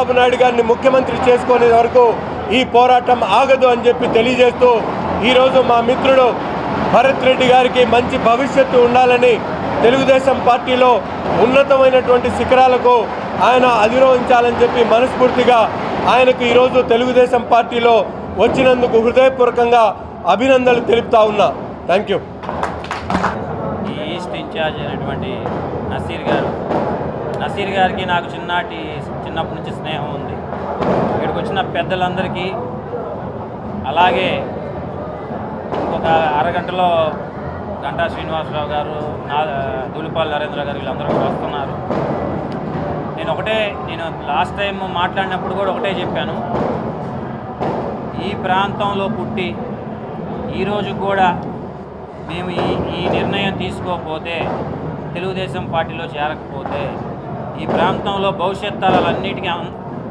చంద్రబాబు నాయుడు గారిని ముఖ్యమంత్రి చేసుకునే వరకు ఈ పోరాటం ఆగదు అని చెప్పి తెలియజేస్తూ ఈరోజు మా మిత్రుడు భరత్ రెడ్డి గారికి మంచి భవిష్యత్తు ఉండాలని తెలుగుదేశం పార్టీలో ఉన్నతమైనటువంటి శిఖరాలకు ఆయన అధిరోహించాలని చెప్పి మనస్ఫూర్తిగా ఆయనకు ఈరోజు తెలుగుదేశం పార్టీలో వచ్చినందుకు హృదయపూర్వకంగా అభినందనలు తెలుపుతా ఉన్నా. థ్యాంక్ యూ ఈస్ట్ ఇన్ఛార్జ్ అయినటువంటి నసీర్ గారు నసీర్ గారికి నాకు చిన్నటి చిన్నప్పటి నుంచి స్నేహం ఉంది. ఇక్కడికి వచ్చిన పెద్దలందరికీ అలాగే ఒక అరగంటలో గంటా శ్రీనివాసరావు గారు నా దూలిపాల్ నరేంద్ర గారు వీళ్ళందరూ కూడా వస్తున్నారు. నేను ఒకటే నేను లాస్ట్ టైం మాట్లాడినప్పుడు కూడా ఒకటే చెప్పాను. ఈ ప్రాంతంలో పుట్టి ఈరోజు కూడా మేము ఈ ఈ నిర్ణయం తీసుకోకపోతే తెలుగుదేశం పార్టీలో చేరకపోతే ఈ ప్రాంతంలో భవిష్యత్ తరాలన్నిటికీ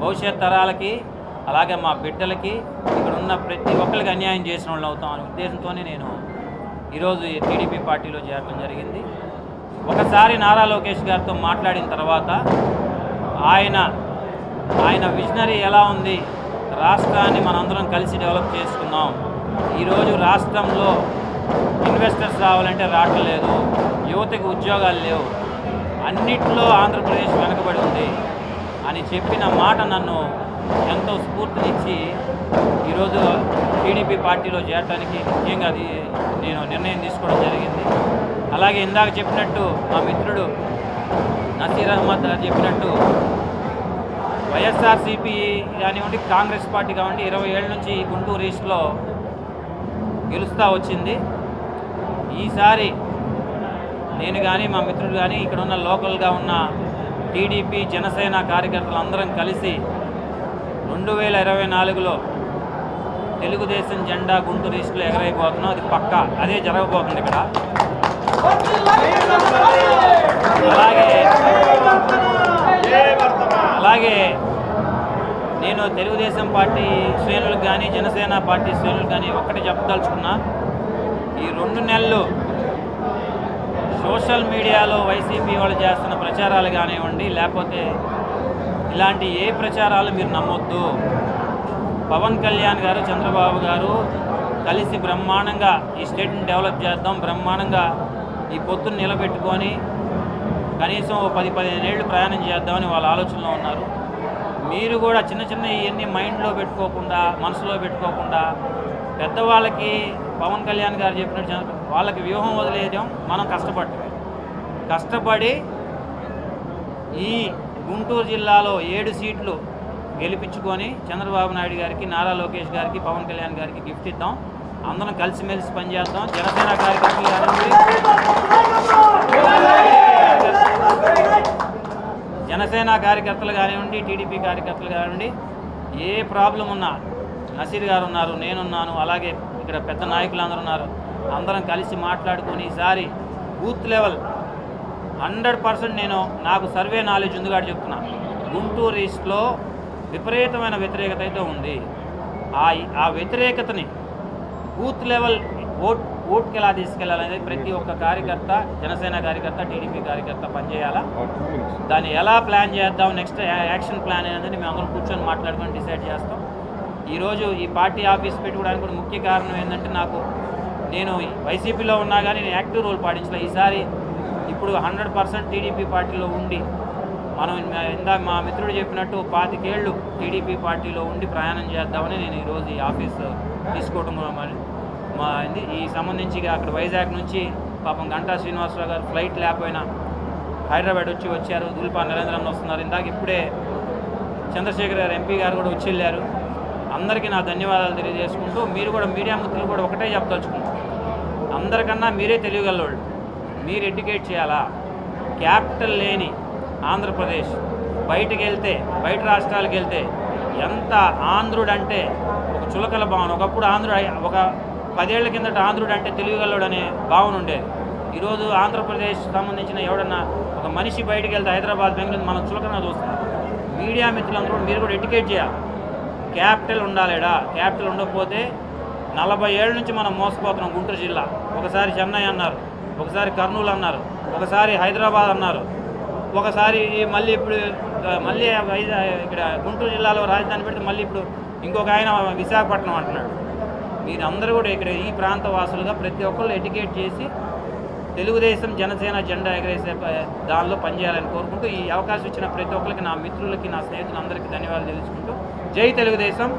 భవిష్యత్ తరాలకి అలాగే మా బిడ్డలకి ఇక్కడ ఉన్న ప్రతి ఒక్కరికి అన్యాయం చేసిన వాళ్ళు అవుతాం అనే ఉద్దేశంతోనే నేను ఈరోజు ఈ టీడీపీ పార్టీలో చేరడం జరిగింది. ఒకసారి నారా లోకేష్ గారితో మాట్లాడిన తర్వాత ఆయన ఆయన విజనరీ ఎలా ఉంది రాష్ట్రాన్ని మనందరం కలిసి డెవలప్ చేసుకుందాం. ఈరోజు రాష్ట్రంలో ఇన్వెస్టర్స్ రావాలంటే రావట్లేదు యువతకు ఉద్యోగాలు లేవు. అన్నిట్లో ఆంధ్రప్రదేశ్ వెనకబడి ఉంది అని చెప్పిన మాట నన్ను ఎంతో స్ఫూర్తినిచ్చి ఈరోజు టీడీపీ పార్టీలో చేరడానికి ముఖ్యంగా అది నేను నిర్ణయం తీసుకోవడం జరిగింది. అలాగే ఇందాక చెప్పినట్టు మా మిత్రుడు నసీర్ అహ్మద్ చెప్పినట్టు వైఎస్ఆర్సీపీ కానివ్వండి కాంగ్రెస్ పార్టీ కానివ్వండి ఇరవై ఏళ్ళ నుంచి గుంటూరు ఈస్ట్లో గెలుస్తూ వచ్చింది. ఈసారి నేను కానీ మా మిత్రుడు కానీ ఇక్కడ ఉన్న లోకల్గా ఉన్న టీడీపీ జనసేన కార్యకర్తలు అందరం కలిసి రెండు వేల ఇరవై నాలుగులో తెలుగుదేశం జెండా గుంటూరు ఈస్టులో ఎగరైపోతున్నాం అది పక్క. అదే జరగబోతుంది ఇక్కడ. అలాగే అలాగే నేను తెలుగుదేశం పార్టీ శ్రేణులకు కానీ జనసేన పార్టీ శ్రేణులకు కానీ ఒక్కటి చెప్పదలుచుకున్నా. ఈ రెండు నెలలు సోషల్ మీడియాలో వైసీపీ వాళ్ళు చేస్తున్న ప్రచారాలు కానివ్వండి లేకపోతే ఇలాంటి ఏ ప్రచారాలు మీరు నమ్మొద్దు. పవన్ కళ్యాణ్ గారు చంద్రబాబు గారు కలిసి బ్రహ్మాండంగా ఈ స్టేట్ని డెవలప్ చేద్దాం బ్రహ్మాండంగా ఈ పొత్తును నిలబెట్టుకొని కనీసం ఓ పది పదిహేను ఏళ్ళు ప్రయాణం చేద్దామని వాళ్ళ ఆలోచనలో ఉన్నారు. మీరు కూడా చిన్న చిన్న ఇవన్నీ మైండ్లో పెట్టుకోకుండా మనసులో పెట్టుకోకుండా పెద్దవాళ్ళకి పవన్ కళ్యాణ్ గారు చెప్పినట్టు చంద్ర- వాళ్ళకి వ్యూహం వదిలేయడం మనం కష్టపడటమే కష్టపడి ఈ గుంటూరు జిల్లాలో ఏడు సీట్లు గెలిపించుకొని చంద్రబాబు నాయుడు గారికి నారా లోకేష్ గారికి పవన్ కళ్యాణ్ గారికి గిఫ్ట్ ఇద్దాం. అందరం కలిసిమెలిసి పనిచేద్దాం. జనసేన కార్యకర్తలు జనసేన కార్యకర్తలు కానివ్వండి టీడీపీ కార్యకర్తలు కానివ్వండి ఏ ప్రాబ్లం ఉన్నా నసీర్ గారు ఉన్నారు నేనున్నాను అలాగే ఇక్కడ పెద్ద నాయకులు అందరూ ఉన్నారు. అందరం కలిసి మాట్లాడుకొని ఈసారి బూత్ లెవెల్ హండ్రెడ్ పర్సెంట్ నేను నాకు సర్వే నాలెడ్జ్ ఉంది కాబట్టి చెప్తున్నా. గుంటూరు ఈస్ట్లో విపరీతమైన వ్యతిరేకత అయితే ఉంది. ఆ ఆ వ్యతిరేకతని బూత్ లెవెల్ ఓట్ ఓట్కి ఎలా తీసుకెళ్ళాలనేది ప్రతి ఒక్క కార్యకర్త జనసేన కార్యకర్త టీడీపీ కార్యకర్త పనిచేయాలా? దాన్ని ఎలా ప్లాన్ చేద్దాం నెక్స్ట్ యాక్షన్ ప్లాన్ అనేది మేము అందరం కూర్చొని మాట్లాడుకొని డిసైడ్ చేస్తాం. ఈరోజు ఈ పార్టీ ఆఫీస్ పెట్టుకోవడానికి కూడా ముఖ్య కారణం ఏంటంటే నాకు నేను వైసీపీలో ఉన్నా కానీ నేను యాక్టివ్ రోల్ పాటించలే. ఈసారి ఇప్పుడు హండ్రెడ్ పర్సెంట్ టీడీపీ పార్టీలో ఉండి మనం ఇందాక మా మిత్రుడు చెప్పినట్టు పాతికేళ్ళు టీడీపీ పార్టీలో ఉండి ప్రయాణం చేద్దామని నేను ఈరోజు ఈ ఆఫీస్ తీసుకోవడం మా ఇది. ఈ సంబంధించి అక్కడ వైజాగ్ నుంచి పాపం గంటా శ్రీనివాసరావు గారు ఫ్లైట్ లేకపోయినా హైదరాబాద్ వచ్చి వచ్చారు. దుల్పా నరేంద్రన్న వస్తున్నారు. ఇందాక ఇప్పుడే చంద్రశేఖర్ గారు ఎంపీ గారు కూడా వచ్చి వెళ్ళారు. అందరికీ నా ధన్యవాదాలు తెలియజేసుకుంటూ మీరు కూడా మీడియా మిత్రులు కూడా ఒకటే చెప్పదలుచుకుంటారు అందరికన్నా మీరే తెలియగలవాళ్ళు మీరు ఎడ్యుకేట్ చేయాలా? క్యాపిటల్ లేని ఆంధ్రప్రదేశ్ బయటకు వెళ్తే బయట రాష్ట్రాలకు వెళ్తే ఎంత ఆంధ్రుడు అంటే ఒక చులకల భావన. ఒకప్పుడు ఆంధ్రుడు ఒక పదేళ్ళ కిందట ఆంధ్రుడు అంటే తెలియగలడు అనే భావన ఉండేది. ఈరోజు ఆంధ్రప్రదేశ్ సంబంధించిన ఎవడన్నా ఒక మనిషి బయటకు వెళ్తే హైదరాబాద్ బెంగళూరు మనం చులకన చూస్తున్నాం. మీడియా మిత్రులందరూ మీరు కూడా ఎడ్యుకేట్ చేయాలి. క్యాపిటల్ ఉండాలేడా? క్యాపిటల్ ఉండకపోతే నలభై ఏళ్ళ నుంచి మనం మోసపోతున్నాం గుంటూరు జిల్లా. ఒకసారి చెన్నై అన్నారు ఒకసారి కర్నూలు అన్నారు ఒకసారి హైదరాబాద్ అన్నారు. ఒకసారి మళ్ళీ ఇప్పుడు మళ్ళీ ఇక్కడ గుంటూరు జిల్లాలో రాజధాని పెడితే మళ్ళీ ఇప్పుడు ఇంకొక ఆయన విశాఖపట్నం అంటున్నాడు. మీరు అందరూ కూడా ఇక్కడ ఈ ప్రాంత వాసులుగా ప్రతి ఒక్కళ్ళు ఎడ్యుకేట్ చేసి తెలుగుదేశం జనసేన జెండా ఎగరేసే ప- దానిలో పనిచేయాలని కోరుకుంటూ ఈ అవకాశం ఇచ్చిన ప్రతి ఒక్కరికి నా మిత్రులకి నా స్నేహితులందరికీ ధన్యవాదాలు తెలుసుకుంటూ జై తెలుగుదేశం.